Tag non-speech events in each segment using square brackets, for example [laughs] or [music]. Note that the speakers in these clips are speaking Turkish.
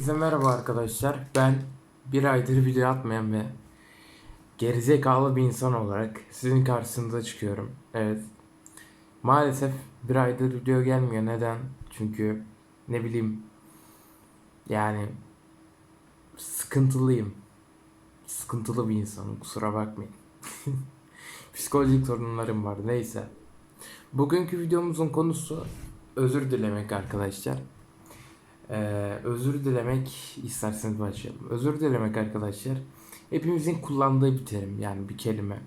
Herkese merhaba arkadaşlar. Ben bir aydır video atmayan ve gerizekalı bir insan olarak sizin karşınıza çıkıyorum. Evet. Maalesef bir aydır video gelmiyor. Neden? Çünkü ne bileyim yani sıkıntılıyım. Sıkıntılı bir insanım. Kusura bakmayın. [laughs] Psikolojik sorunlarım var. Neyse. Bugünkü videomuzun konusu özür dilemek arkadaşlar. Ee, özür dilemek isterseniz başlayalım. Özür dilemek arkadaşlar hepimizin kullandığı bir terim yani bir kelime.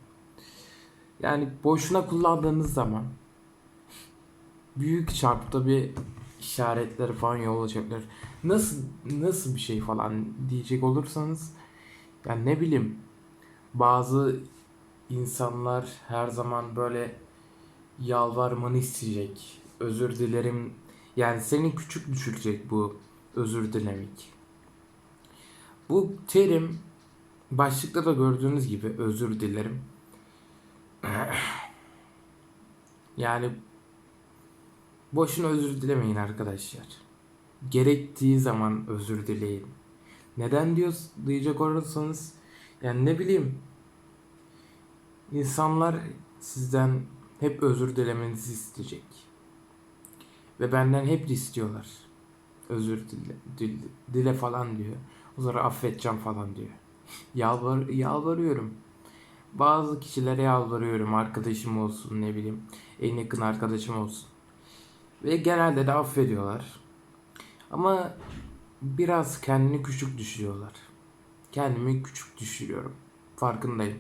Yani boşuna kullandığınız zaman büyük çarpıda bir işaretleri falan yol açabilir. Nasıl nasıl bir şey falan diyecek olursanız yani ne bileyim bazı insanlar her zaman böyle yalvarmanı isteyecek. Özür dilerim yani seni küçük düşürecek bu özür dilemek. Bu terim başlıkta da gördüğünüz gibi özür dilerim. [clears throat] Yani boşuna özür dilemeyin arkadaşlar. Gerektiği zaman özür dileyin. Neden diyor diyecek olursanız yani ne bileyim insanlar sizden hep özür dilemenizi isteyecek. Ve benden hep istiyorlar. Özür dile, dile, dile falan diyor. O zaman affedeceğim falan diyor. [laughs] Yalvar, yalvarıyorum. Bazı kişilere yalvarıyorum. Arkadaşım olsun ne bileyim. En yakın arkadaşım olsun. Ve genelde de affediyorlar. Ama biraz kendini küçük düşürüyorlar. Kendimi küçük düşürüyorum. Farkındayım.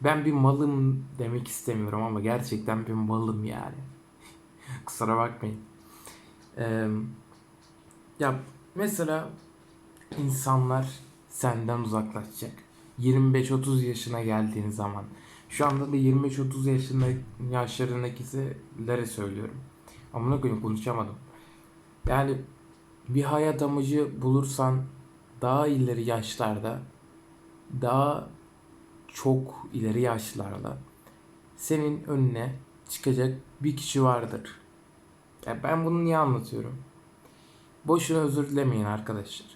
Ben bir malım demek istemiyorum ama gerçekten bir malım yani. [laughs] Kusura bakmayın. Ee, ya mesela insanlar senden uzaklaşacak. 25-30 yaşına geldiğin zaman. Şu anda da 25-30 yaşında yaşlarındakilere söylüyorum. Amına koyayım konuşamadım. Yani bir hayat amacı bulursan daha ileri yaşlarda daha çok ileri yaşlarda senin önüne çıkacak bir kişi vardır. Ya ben bunu niye anlatıyorum? Boşuna özür dilemeyin arkadaşlar.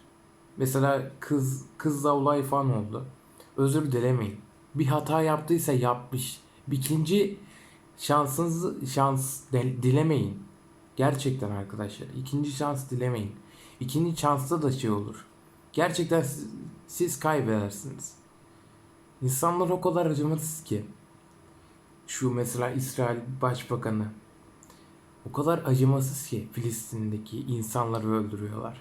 Mesela kız kızla olay falan oldu. Özür dilemeyin. Bir hata yaptıysa yapmış. Bir ikinci şansınızı şans de, dilemeyin. Gerçekten arkadaşlar. ikinci şans dilemeyin. İkinci şansta da şey olur. Gerçekten siz, siz kaybedersiniz. İnsanlar o kadar acımasız ki. Şu mesela İsrail Başbakanı o kadar acımasız ki Filistin'deki insanları öldürüyorlar.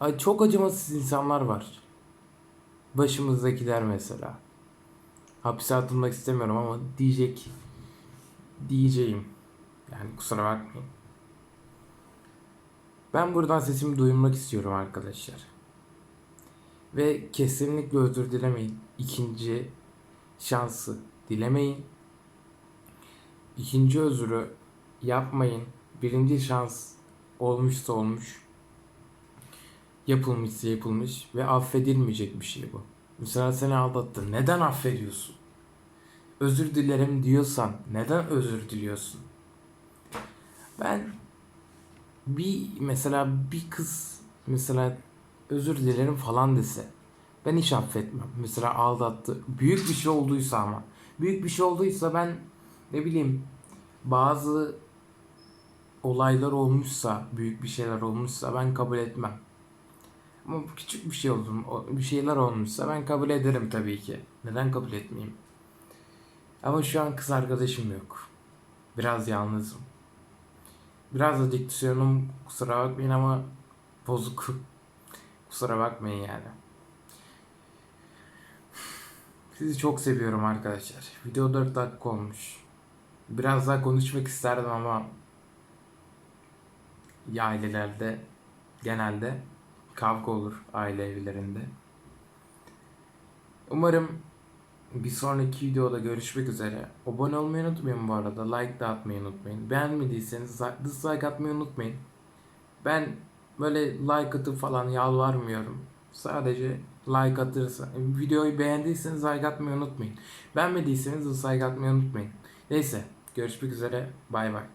Ay çok acımasız insanlar var. Başımızdakiler mesela. Hapise atılmak istemiyorum ama diyecek diyeceğim. Yani kusura bakmayın. Ben buradan sesimi duyurmak istiyorum arkadaşlar. Ve kesinlikle özür dilemeyin. İkinci şansı dilemeyin. İkinci özürü yapmayın. Birinci şans olmuşsa olmuş. Yapılmışsa yapılmış ve affedilmeyecek bir şey bu. Mesela seni aldattı. Neden affediyorsun? Özür dilerim diyorsan neden özür diliyorsun? Ben bir mesela bir kız mesela özür dilerim falan dese ben hiç affetmem. Mesela aldattı. Büyük bir şey olduysa ama. Büyük bir şey olduysa ben ne bileyim bazı olaylar olmuşsa, büyük bir şeyler olmuşsa ben kabul etmem. Ama küçük bir şey oldu, bir şeyler olmuşsa ben kabul ederim tabii ki. Neden kabul etmeyeyim? Ama şu an kız arkadaşım yok. Biraz yalnızım. Biraz da diksiyonum kusura bakmayın ama bozuk. [laughs] kusura bakmayın yani. Sizi çok seviyorum arkadaşlar. Video 4 dakika olmuş. Biraz daha konuşmak isterdim ama ailelerde genelde kavga olur aile evlerinde. Umarım bir sonraki videoda görüşmek üzere. Abone olmayı unutmayın bu arada. Like da atmayı unutmayın. Beğenmediyseniz dislike atmayı unutmayın. Ben böyle like atıp falan yalvarmıyorum. Sadece like atırsa. Videoyu beğendiyseniz like atmayı unutmayın. Beğenmediyseniz dislike atmayı unutmayın. Neyse görüşmek üzere. Bay bay.